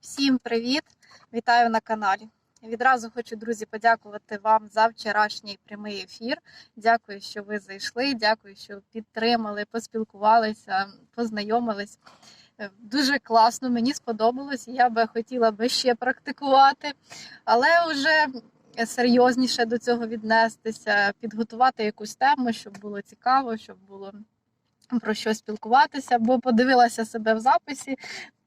Всім привіт! Вітаю на каналі. Відразу хочу, друзі, подякувати вам за вчорашній прямий ефір. Дякую, що ви зайшли. Дякую, що підтримали, поспілкувалися, познайомились. Е, Дуже класно, мені сподобалось. Я би хотіла би ще практикувати, але вже серйозніше до цього віднестися, підготувати якусь тему, щоб було цікаво, щоб було про що спілкуватися, бо подивилася себе в записі.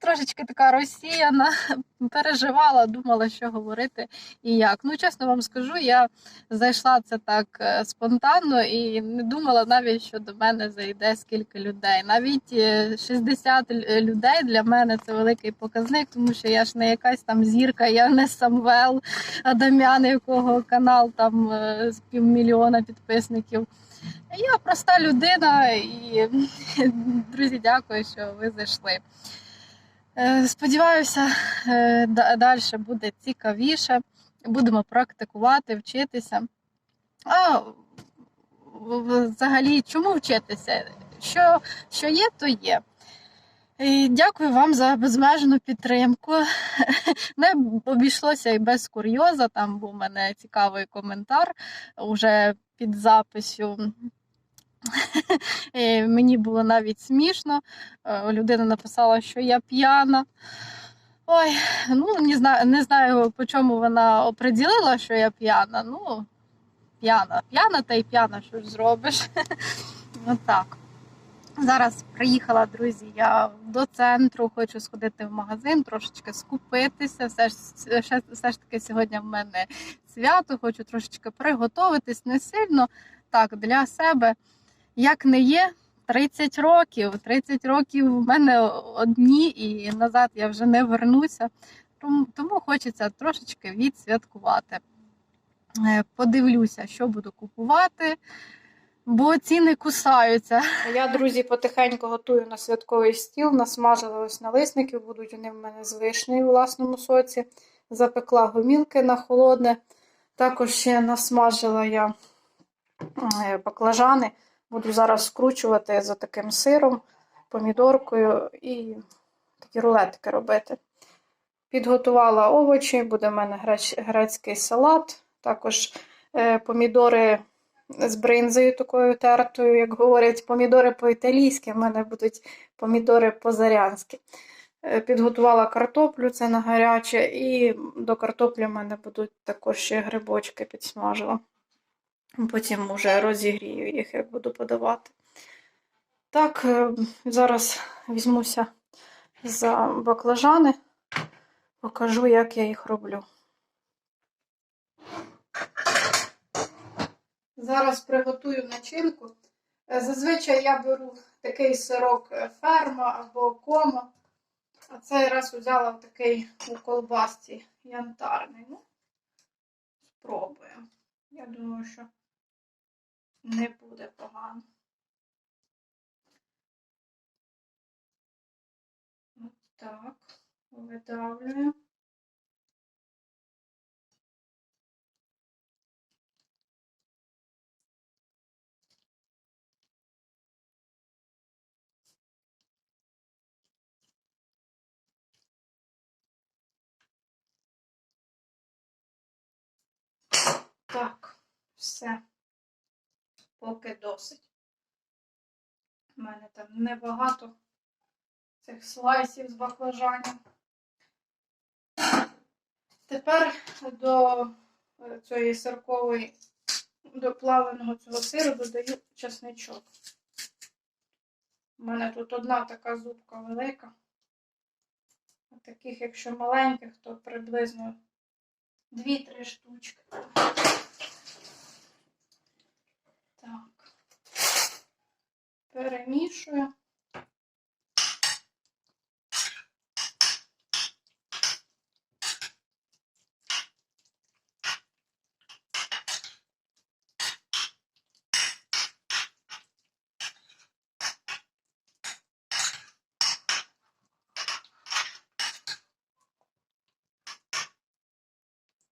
Трошечки така розсіяна, переживала, думала, що говорити і як. Ну, чесно вам скажу, я зайшла це так е, спонтанно і не думала навіть, що до мене зайде скільки людей. Навіть е, 60 людей для мене це великий показник, тому що я ж не якась там зірка, я не Самвел Адамян, якого канал там е, з півмільйона підписників. Я проста людина і друзі, дякую, що ви зайшли. Е, Сподіваюся, е, далі буде цікавіше. Будемо практикувати, вчитися. А взагалі, чому вчитися? Що, що є, то є. І дякую вам за безмежну підтримку. Не обійшлося і без курйоза. Там був у мене цікавий коментар уже під записю. І Мені було навіть смішно. Е, Людина написала, що я п'яна. Ой, ну не знаю, не знаю, по чому вона оприділила, що я п'яна. Ну, п'яна, п'яна та й п'яна, що ж зробиш. Отак. Зараз приїхала, друзі, я до центру, хочу сходити в магазин, трошечки скупитися. Все ж, все, все ж таки сьогодні в мене свято, хочу трошечки приготуватись не сильно. Так, для себе, як не є, 30 років. 30 років в мене одні, і назад я вже не вернуся. Тому, хочеться трошечки відсвяткувати. Е, Подивлюся, що буду купувати, бо ціни кусаються. Я, друзі, потихеньку готую на святковий стіл, насмажила ось налисників, будуть вони в мене з вишнею у власному соці. Запекла гомілки на холодне. Також ще насмажила я е, баклажани. Буду зараз скручувати за таким сиром, помідоркою і такі рулетики робити. Підготувала овочі, буде в мене грецький салат, також е, помідори з бринзою такою тертою, як говорять, помідори по-італійськи, в мене будуть помідори по-зарянськи. Е, Підготувала картоплю, це на гаряче, і до картоплі в мене будуть також ще грибочки підсмажила. Потім вже розігрію їх, як буду подавати. Так, е, зараз візьмуся за баклажани, покажу, як я їх роблю. Зараз приготую начинку. Е, Зазвичай я беру такий сирок е, ферма або комо. А цей раз взяла такий у колбасці янтарний. Ну, спробуємо. Я думаю, що не буде погано. От так, видавлюю. Так, все. Поки досить. У мене там небагато цих слайсів з баклажанів. Тепер до е, цієї сиркової, до плавленого цього сиру додаю чесничок. У мене тут одна така зубка велика. А таких, якщо маленьких, то приблизно 2-3 штучки. Так. Перемішую.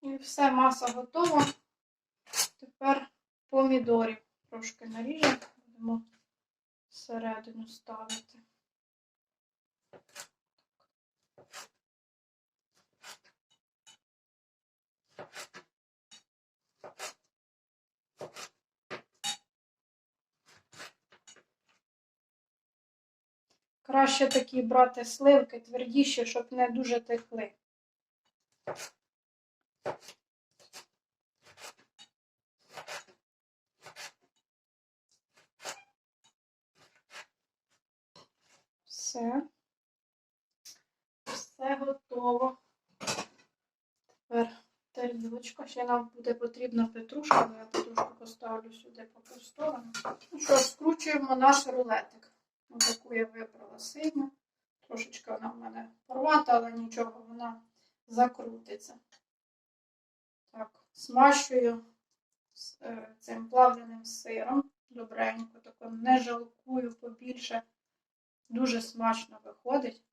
І все, маса готова. Тепер помідорів трошки наріжемо, будемо всередину ставити. Краще такі брати сливки твердіші, щоб не дуже текли. Все. Все готово. Тепер тарілочка. Ще нам буде потрібна петрушка, але я петрушку поставлю сюди по сторону. Ну що, скручуємо наш рулетик. Отаку я вибрала синю. Трошечки вона в мене порвата, але нічого, вона закрутиться. Так, смащую е, цим плавленим сиром. Добренько, тако не жалкую побільше. Дуже смачно виходить.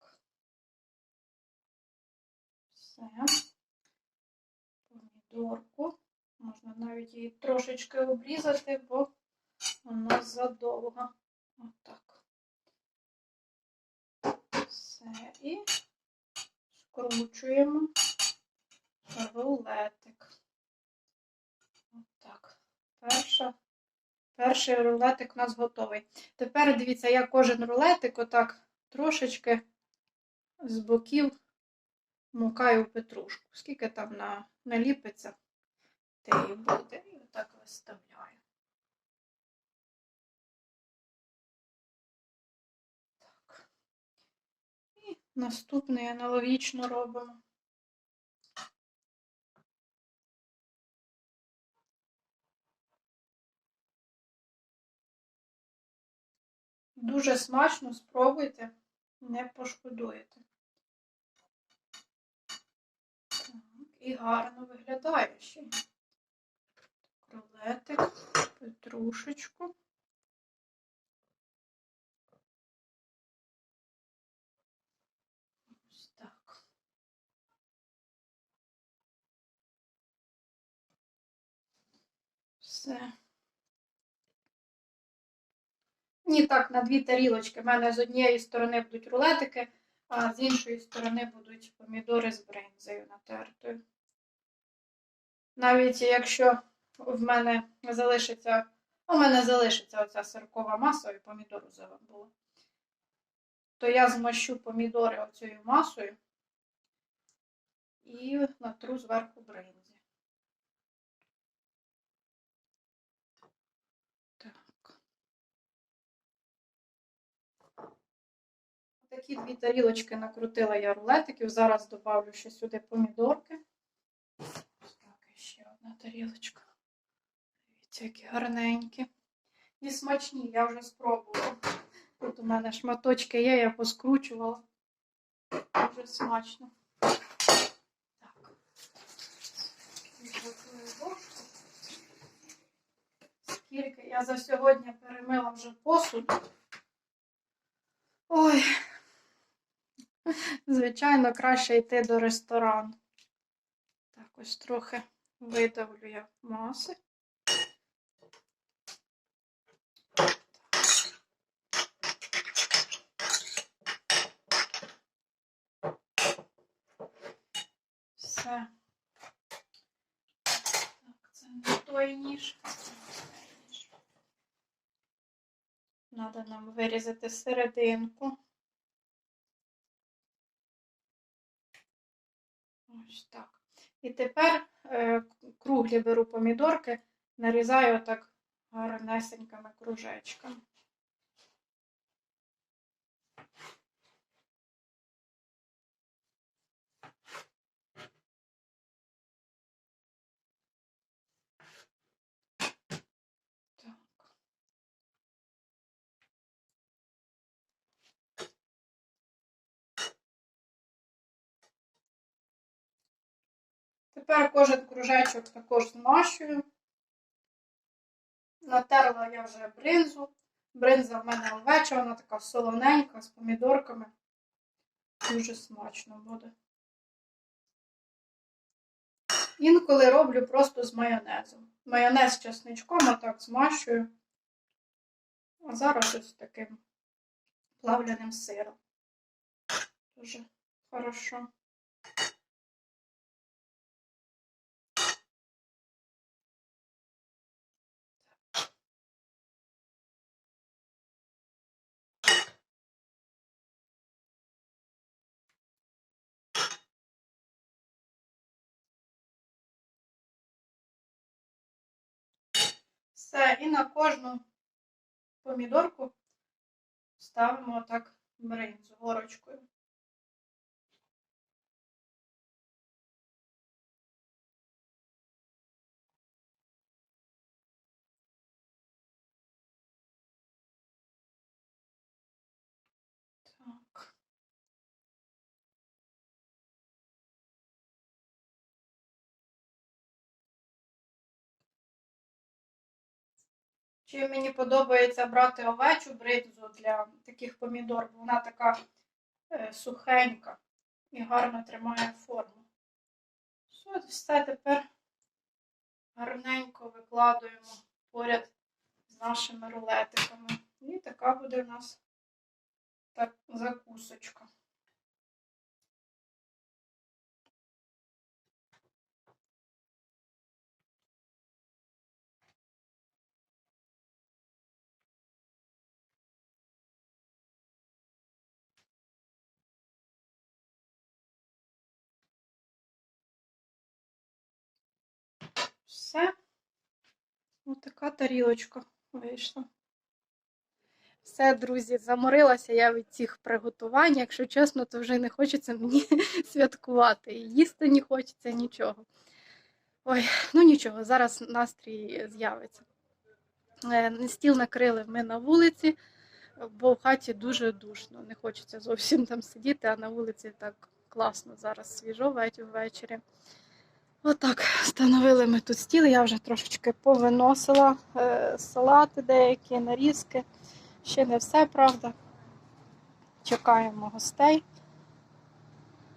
Так. Все. Помідорку. Можна навіть її трошечки обрізати, бо вона задовга. Отак. Все. І скручуємо рулетик. Отак. Перша. Перший рулетик у нас готовий. Тепер дивіться, я кожен рулетик отак трошечки з боків мукаю в петрушку. Скільки там на, наліпиться, те і буде. І отак виставляю. Так. І наступний аналогічно робимо. Дуже смачно, спробуйте, не пошкодуєте. Так, і гарно виглядає ще. Кролетик, петрушечку. Ось так. Все. Ні, так, на дві тарілочки. У мене з однієї сторони будуть рулетики, а з іншої сторони будуть помідори з бринзою натертою. Навіть якщо в мене залишиться, у мене залишиться оця сиркова маса і помідору було, то я змащу помідори оцією масою і натру зверху бринзі. Такі дві тарілочки накрутила я рулетиків. Зараз добавлю ще сюди помідорки. Ось так, ще одна тарілочка. Дивіться, які гарненькі. І смачні, я вже спробувала. Тут у мене шматочки є, я поскручувала. Дуже смачно. Так. Скільки я за сьогодні перемила вже посуд. Ой, Звичайно, краще йти до ресторану. Так, ось трохи видавлю я маси. Все. Так, це не той ніж. Треба нам вирізати серединку. Ось так. І тепер е, круглі беру помідорки, нарізаю отак гарнесенькими кружечками. Тепер кожен кружечок також змащую. Натерла я вже бринзу. Бринза в мене овеча, вона така солоненька з помідорками. Дуже смачно буде. Інколи роблю просто з майонезом. Майонез з чесничком, а так змащую. А зараз ось таким плавленим сиром. Дуже хорошо. Все, і на кожну помідорку ставимо так бринзу горочкою. Чи мені подобається брати овечу бринзу для таких помідор, бо вона така е, сухенька і гарно тримає форму. Все, тепер гарненько викладуємо поряд з нашими рулетиками. І така буде в нас так, закусочка. Все. Ось така тарілочка вийшла. Все, друзі, заморилася я від цих приготувань. Якщо чесно, то вже не хочеться мені святкувати. Їсти не хочеться нічого. Ой, ну нічого, зараз настрій з'явиться. Е, Стіл накрили ми на вулиці, бо в хаті дуже душно. Не хочеться зовсім там сидіти, а на вулиці так класно зараз свіжо ввечері. Отак, встановили ми тут стіл. Я вже трошечки повиносила е, салати деякі, нарізки. Ще не все, правда. Чекаємо гостей.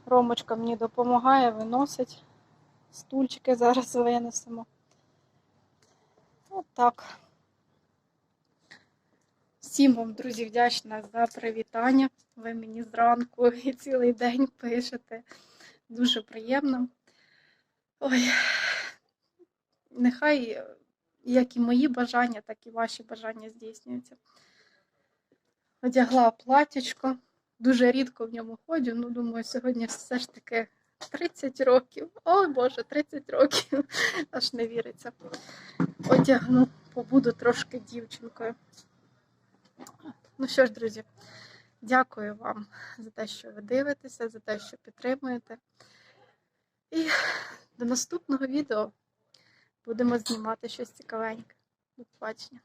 Ромочка мені допомагає, виносить. Стульчики зараз винесемо. Отак. Всім вам, друзі, вдячна за привітання. Ви мені зранку і цілий день пишете. Дуже приємно. Ой, нехай е, як і мої бажання, так і ваші бажання здійснюються. Одягла платячко. Дуже рідко в ньому ходжу. Ну, думаю, сьогодні все ж таки 30 років. Ой Боже, 30 років. Аж не віриться. Одягну, побуду трошки дівчинкою. Ну що ж, друзі, дякую вам за те, що ви дивитеся, за те, що підтримуєте. І до наступного відео будемо знімати щось цікавеньке. До побачення.